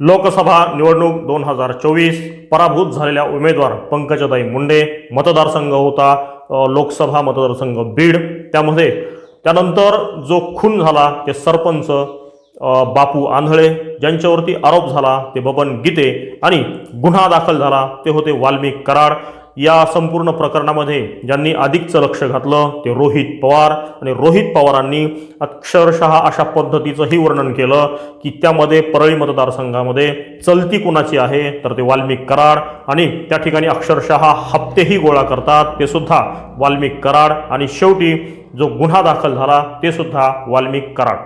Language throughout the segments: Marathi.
लोकसभा निवडणूक दोन हजार चोवीस पराभूत झालेल्या उमेदवार पंकजाताई मुंडे मतदारसंघ होता लोकसभा मतदारसंघ बीड. त्यामध्ये त्यानंतर जो खून झाला ते सरपंच बापू आंधळे ज्यांच्यावरती आरोप झाला ते बबन गीते आणि गुन्हा दाखल झाला ते होते वाल्मिक कराड. या संपूर्ण प्रकरणामध्ये ज्यांनी अधिकचं लक्ष घातलं ते रोहित पवार आणि रोहित पवारांनी अक्षरशः अशा पद्धतीचंही वर्णन केलं की त्यामध्ये परळी मतदारसंघामध्ये चलती कुणाची आहे तर ते वाल्मिक कराड आणि त्या ठिकाणी अक्षरशः हप्तेही गोळा करतात ते सुद्धा वाल्मिक कराड आणि शेवटी जो गुन्हा दाखल झाला ते सुद्धा वाल्मिक कराड.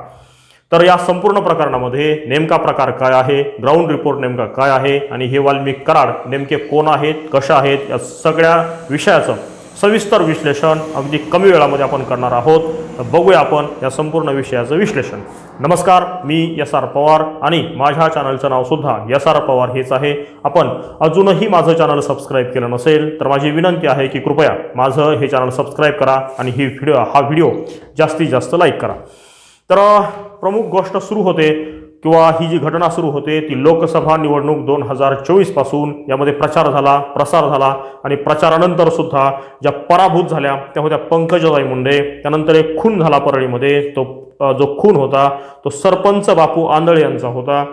तर या संपूर्ण प्रकरणामध्ये नेमका प्रकार काय आहे? ग्राउंड रिपोर्ट नेमका काय आहे? आणि हे वाल्मिक कराड नेमके कोण आहेत? कशा आहेत? या सगळ्या विषयाचं सविस्तर विश्लेषण अगदी कमी वेळामध्ये आपण करणार आहोत. तर बघूया आपण या संपूर्ण विषयाचं विश्लेषण. नमस्कार मी एस आर पवार आणि माझ्या चॅनलचं नावसुद्धा एस आर पवार हेच आहे. आपण अजूनही माझं चॅनल सबस्क्राईब केलं नसेल तर माझी विनंती आहे की कृपया माझं हे चॅनल सबस्क्राईब करा आणि ही व्हिडिओ हा व्हिडिओ जास्तीत जास्त लाईक करा. तर प्रमुख गोष्ट सुरू होते किंवा ही जी घटना सुरू होते ती लोकसभा निवडणूक दोन हजार चोवीसपासून यामध्ये प्रचार झाला प्रसार झाला आणि प्रचारानंतर सुद्धा ज्या पराभूत झाल्या त्या होत्या पंकजाताई मुंडे. त्यानंतर एक खून झाला परळीमध्ये. तो जो खून होता तो सरपंच बापू आंधळे यांचा होता.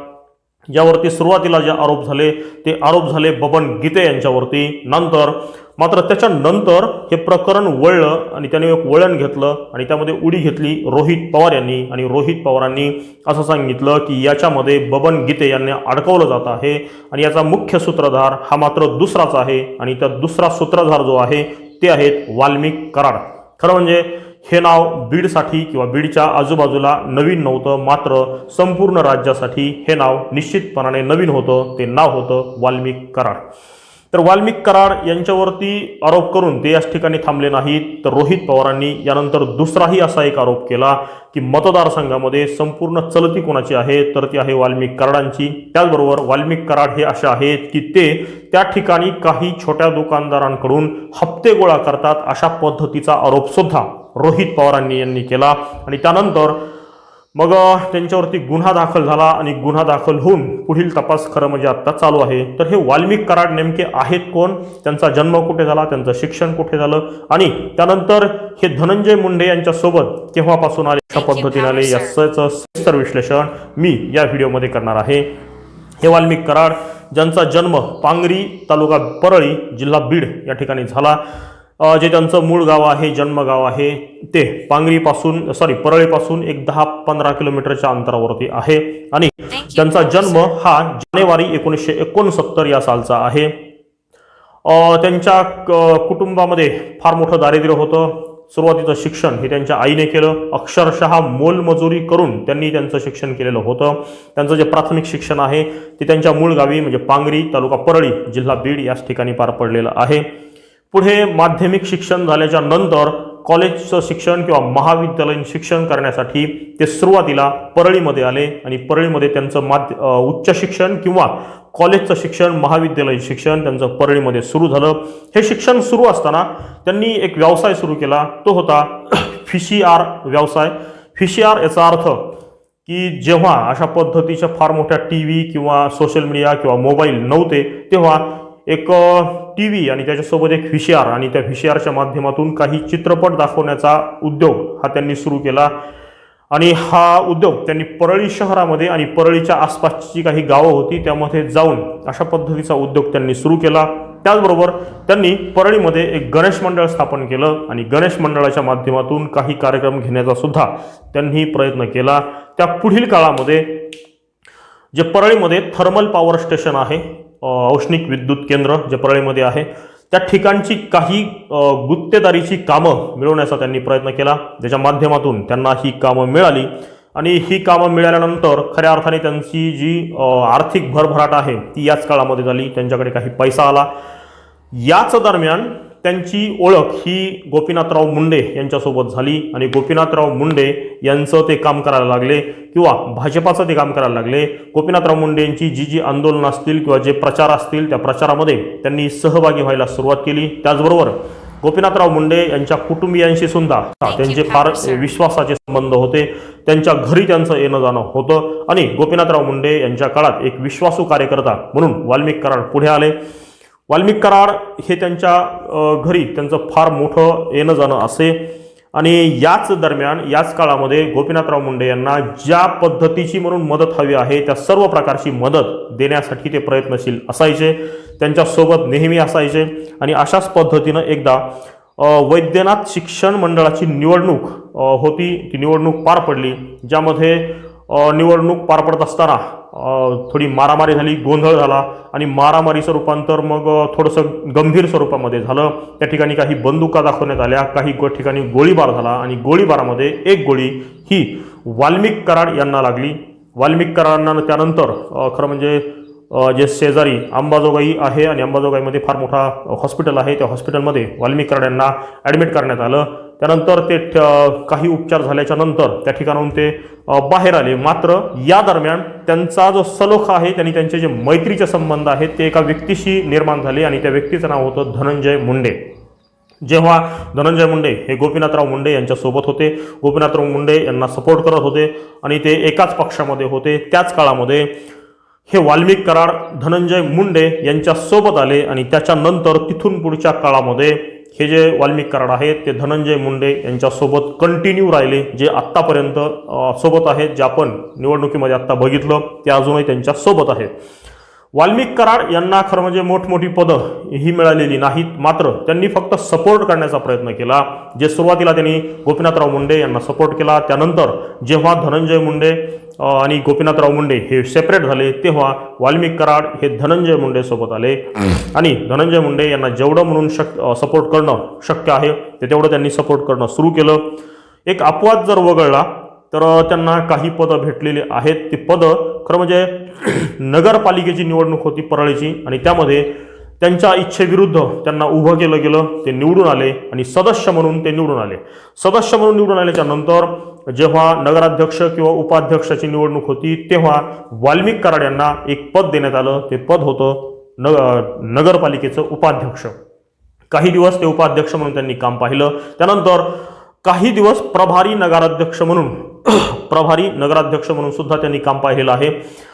यावरती सुरुवातीला जे आरोप झाले ते आरोप झाले बबन गीते यांच्यावरती. नंतर मात्र त्याच्यानंतर हे प्रकरण वळलं आणि त्याने एक वळण घेतलं आणि त्यामध्ये उडी घेतली रोहित पवार यांनी. आणि रोहित पवारांनी असं सांगितलं की याच्यामध्ये बबन गीते यांना अडकवलं जात आहे आणि याचा मुख्य सूत्रधार हा मात्र दुसराच आहे आणि त्या दुसरा सूत्रधार जो आहे ते आहेत वाल्मिक कराड. खरं म्हणजे हे नाव बीडसाठी किंवा बीडच्या आजूबाजूला नवीन नव्हतं मात्र संपूर्ण राज्यासाठी हे नाव निश्चितपणाने नवीन होतं ते नाव होतं वाल्मिक कराड. तर वाल्मिक कराड यांच्यावरती आरोप करून ते याच ठिकाणी थांबले नाहीत. तर रोहित पवारांनी यानंतर दुसराही असा एक आरोप केला की मतदारसंघामध्ये संपूर्ण चलती कोणाची आहे? तर ती आहे वाल्मिक कराडांची. त्याचबरोबर वाल्मिक कराड हे असे आहेत की ते त्या ठिकाणी काही छोट्या दुकानदारांकडून हप्ते गोळा करतात अशा पद्धतीचा आरोप सुद्धा रोहित पवारांनी यांनी केला. आणि त्यानंतर मग त्यांच्यावरती गुन्हा दाखल झाला आणि गुन्हा दाखल होऊन पुढील तपास खरं म्हणजे आत्ता चालू आहे. तर हे वाल्मिक कराड नेमके आहेत कोण? त्यांचा जन्म कुठे झाला? त्यांचं शिक्षण कुठे झालं? आणि त्यानंतर हे धनंजय मुंडे यांच्यासोबत केव्हापासून आले? कशा पद्धतीने आले? याचं सविस्तर विश्लेषण मी या व्हिडिओमध्ये करणार आहे. हे वाल्मिक कराड ज्यांचा जन्म पांगरी तालुका परळी जिल्हा बीड या ठिकाणी झाला. जे त्यांचं मूळ गाव आहे जन्मगाव आहे ते पांगरीपासून सॉरी परळीपासून एक दहा पंधरा किलोमीटरच्या अंतरावरती आहे. आणि त्यांचा जन्म हा जानेवारी एकोणीसशे एकोणसत्तर या सालचा आहे. त्यांच्या कुटुंबामध्ये फार मोठं दारिद्र्य होतं. सुरुवातीचं शिक्षण हे त्यांच्या आईने केलं. अक्षरशः मोलमजुरी करून त्यांनी त्यांचं शिक्षण केलेलं होतं. त्यांचं जे प्राथमिक शिक्षण आहे ते त्यांच्या मूळ गावी म्हणजे पांगरी तालुका परळी जिल्हा बीड याच ठिकाणी पार पडलेलं आहे. पुढे माध्यमिक शिक्षण झाल्याच्यानंतर कॉलेजचं शिक्षण किंवा महाविद्यालयीन शिक्षण करण्यासाठी ते सुरुवातीला परळीमध्ये आले आणि परळीमध्ये त्यांचं माध्य उच्च शिक्षण किंवा कॉलेजचं शिक्षण महाविद्यालयीन शिक्षण त्यांचं परळीमध्ये सुरू झालं. हे शिक्षण सुरू असताना त्यांनी एक व्यवसाय सुरू केला. तो होता फिशी आर व्यवसाय. फिशी आर याचा अर्थ की जेव्हा अशा पद्धतीच्या फार मोठ्या टी व्ही किंवा सोशल मीडिया किंवा मोबाईल नव्हते तेव्हा एक टी व्ही आणि त्याच्यासोबत एक व्ही आर आणि त्या व्ही आरच्या माध्यमातून काही चित्रपट दाखवण्याचा उद्योग हा त्यांनी सुरू केला. आणि हा उद्योग त्यांनी परळी शहरामध्ये आणि परळीच्या आसपासची काही गावं होती त्यामध्ये जाऊन अशा पद्धतीचा उद्योग त्यांनी सुरू केला. त्याचबरोबर त्यांनी परळीमध्ये एक गणेश मंडळ स्थापन केलं आणि गणेश मंडळाच्या माध्यमातून काही कार्यक्रम घेण्याचा सुद्धा त्यांनी प्रयत्न केला. त्या पुढील काळामध्ये जे परळीमध्ये थर्मल पॉवर स्टेशन आहे औष्णिक विद्युत केंद्र जे परळीमध्ये आहे त्या ठिकाणची काही गुत्तेदारीची कामं मिळवण्याचा त्यांनी प्रयत्न केला. ज्याच्या माध्यमातून त्यांना ही कामं मिळाली. आणि ही कामं मिळाल्यानंतर खऱ्या अर्थाने त्यांची जी आर्थिक भरभराट आहे ती याच काळामध्ये झाली. त्यांच्याकडे काही पैसा आला. याच दरम्यान त्यांची ओळख ही गोपीनाथराव मुंडे यांच्यासोबत झाली आणि गोपीनाथराव मुंडे यांचं ते काम करायला लागले किंवा भाजपाचं ते काम करायला लागले. गोपीनाथराव मुंडे यांची जी जी आंदोलनं असतील किंवा जे प्रचार असतील त्या प्रचारामध्ये त्यांनी सहभागी व्हायला सुरुवात केली. त्याचबरोबर गोपीनाथराव मुंडे यांच्या कुटुंबियांशी सुद्धा त्यांचे फार विश्वासाचे संबंध होते. त्यांच्या घरी त्यांचं येणं जाणं होतं आणि गोपीनाथराव मुंडे यांच्या काळात एक विश्वासू कार्यकर्ता म्हणून वाल्मिक कराड पुढे आले. वाल्मिक कराड हे त्यांच्या घरी त्यांचं फार मोठं येणं जाणं असे. आणि याच दरम्यान याच काळामध्ये गोपीनाथराव मुंडे यांना ज्या पद्धतीची म्हणून मदत हवी आहे त्या सर्व प्रकारची मदत देण्यासाठी ते प्रयत्नशील असायचे. त्यांच्यासोबत नेहमी असायचे. आणि अशाच पद्धतीनं एकदा वैद्यनाथ शिक्षण मंडळाची निवडणूक होती. ती निवडणूक पार पडली ज्यामध्ये निवडणूक पार पडत असताना थोडी मारामारी झाली गोंधळ झाला आणि मारामारीचं रूपांतर मग थोडंसं गंभीर स्वरूपामध्ये झालं. त्या ठिकाणी काही बंदुका दाखवण्यात आल्या काही गो ठिकाणी गोळीबार झाला आणि गोळीबारामध्ये एक गोळी ही वाल्मिक कराड यांना लागली. वाल्मिक कराडांना त्यानंतर खरं म्हणजे जे शेजारी अंबाजोगाई आहे आणि अंबाजोगाईमध्ये फार मोठा हॉस्पिटल आहे त्या हॉस्पिटलमध्ये वाल्मिक कराड यांना ॲडमिट करण्यात आलं. त्यानंतर ते काही उपचार झाल्याच्यानंतर त्या ठिकाणाहून ते बाहेर आले. मात्र या दरम्यान त्यांचा जो सलोखा आहे त्यांनी त्यांचे जे मैत्रीचे संबंध आहेत ते एका व्यक्तीशी निर्माण झाले आणि त्या व्यक्तीचं नाव होतं धनंजय मुंडे. जेव्हा धनंजय मुंडे हे गोपीनाथराव मुंडे यांच्यासोबत होते. गोपीनाथराव मुंडे यांना सपोर्ट करत होते आणि ते एकाच पक्षामध्ये होते. त्याच काळामध्ये हे वाल्मिक कराड धनंजय मुंडे यांच्यासोबत आले आणि त्याच्यानंतर तिथून पुढच्या काळामध्ये हे जे वाल्मिक कराड आहेत ते धनंजय मुंडे यांच्यासोबत कंटिन्यू राहिले जे आत्तापर्यंत सोबत आहेत जे आपण निवडणुकीमध्ये आत्ता बघितलं ते अजूनही त्यांच्यासोबत आहेत. वाल्मिक कराड यांना खरं म्हणजे मोठमोठी पदं ही मिळालेली नाहीत मात्र त्यांनी फक्त सपोर्ट करण्याचा प्रयत्न केला. जे सुरुवातीला त्यांनी गोपीनाथराव मुंडे यांना सपोर्ट केला त्यानंतर जेव्हा धनंजय मुंडे आणि गोपीनाथराव मुंडे हे सेपरेट झाले. तेव्हा वाल्मिक कराड हे धनंजय मुंडे सोबत आले. आणि धनंजय मुंडे यांना जेवढं म्हणून शक सपोर्ट करणं शक्य आहे ते तेवढं त्यांनी सपोर्ट करणं सुरू केलं. एक अपवाद जर वगळला तर त्यांना काही पदं भेटलेली आहेत. ती पदं खरं म्हणजे नगरपालिकेची निवडणूक होती परळीची. आणि त्यामध्ये त्यांच्या इच्छेविरुद्ध त्यांना उभं केलं गेलं ते निवडून आले आणि सदस्य म्हणून ते निवडून आले. सदस्य म्हणून निवडून आल्याच्यानंतर जेव्हा नगराध्यक्ष किंवा उपाध्यक्षाची निवडणूक होती तेव्हा वाल्मिक कराड यांना एक पद देण्यात आलं. ते पद होतं न नगरपालिकेचं उपाध्यक्ष. काही दिवस ते उपाध्यक्ष म्हणून त्यांनी काम पाहिलं. त्यानंतर काही दिवस प्रभारी नगराध्यक्ष म्हणून प्रभारी नगराध्यक्ष म्हणून सुद्धा त्यांनी काम पाहिलेलं आहे.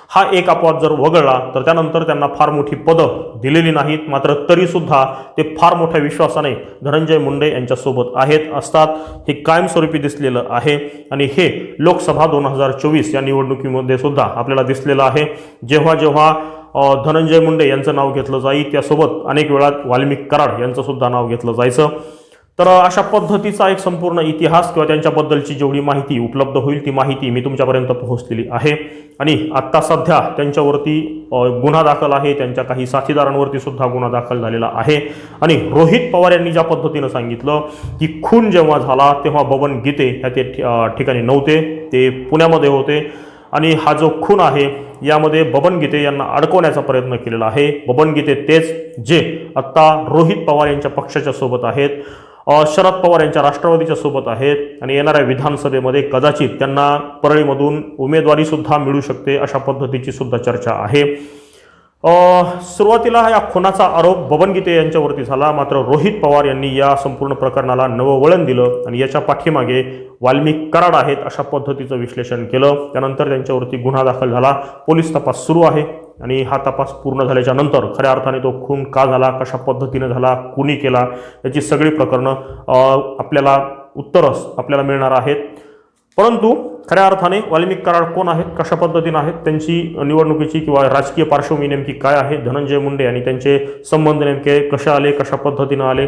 हा एक अपवाद जर वगळला तर त्यानंतर त्यांना फार मोठी पदं दिलेली नाहीत. मात्र तरीसुद्धा ते फार मोठ्या विश्वासाने धनंजय मुंडे यांच्यासोबत आहेत असतात. हे कायमस्वरूपी दिसलेलं आहे. आणि हे लोकसभा दोन हजार चोवीस या निवडणुकीमध्ये सुद्धा आपल्याला दिसलेलं आहे. जेव्हा जेव्हा धनंजय मुंडे यांचं नाव घेतलं जाईल त्यासोबत अनेक वेळा वाल्मिक कराड यांचंसुद्धा नाव घेतलं जायचं. तर अशा पद्धतीचा एक संपूर्ण इतिहास किंवा त्यांच्याबद्दलची जेवढी माहिती उपलब्ध होईल ती माहिती मी तुमच्यापर्यंत पोहोचलेली आहे. आणि आत्ता सध्या त्यांच्यावरती गुन्हा दाखल आहे. त्यांच्या काही साथीदारांवरती सुद्धा गुन्हा दाखल झालेला आहे. आणि रोहित पवार यांनी ज्या पद्धतीनं सांगितलं की खून जेव्हा झाला तेव्हा बबन गीते ह्या ते ठि- ठिकाणी नव्हते. ते पुण्यामध्ये होते. आणि हा जो खून आहे यामध्ये बबन गीते यांना अडकवण्याचा प्रयत्न केलेला आहे. बबन गीते तेच जे आत्ता रोहित पवार यांच्या पक्षाच्या सोबत आहेत. शरद पवार यांच्या राष्ट्रवादीच्या सोबत आहेत आणि येणाऱ्या विधानसभेमध्ये कदाचित त्यांना परळीमधून उमेदवारीसुद्धा मिळू शकते अशा पद्धतीची सुद्धा चर्चा आहे. सुरुवातीला या खुनाचा आरोप बबन गीते यांच्यावरती झाला. मात्र रोहित पवार यांनी या संपूर्ण प्रकरणाला नवं वळण दिलं आणि याच्या पाठीमागे वाल्मिक कराड आहेत अशा पद्धतीचं विश्लेषण केलं. त्यानंतर त्यांच्यावरती गुन्हा दाखल झाला. पोलीस तपास सुरू आहे. आणि हा तपास पूर्ण झाल्याच्यानंतर खऱ्या अर्थाने तो खून का झाला कशा पद्धतीनं झाला कुणी केला याची सगळी प्रकरणं आपल्याला उत्तरच आपल्याला मिळणार आहेत. परंतु खऱ्या अर्थाने वाल्मिक कराड कोण आहेत कशा पद्धतीनं आहेत त्यांची निवडणुकीची किंवा राजकीय पार्श्वभूमी नेमकी काय आहे धनंजय मुंडे आणि त्यांचे संबंध नेमके कशा आले कशा पद्धतीनं आले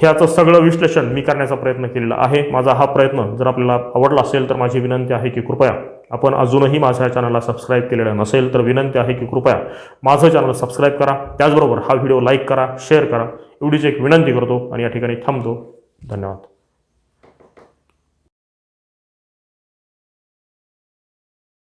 ह्याचं सगळं विश्लेषण मी करण्याचा प्रयत्न केलेला आहे. माझा हा प्रयत्न जर आपल्याला आवडला असेल तर माझी विनंती आहे की कृपया आपण अजूनही माझ्या चॅनलला सबस्क्राईब केलेलं नसेल तर विनंती आहे की कृपया माझं चॅनल सबस्क्राईब करा. त्याचबरोबर हा व्हिडिओ लाईक करा शेअर करा. एवढीच एक विनंती करतो आणि या ठिकाणी थांबतो. धन्यवाद.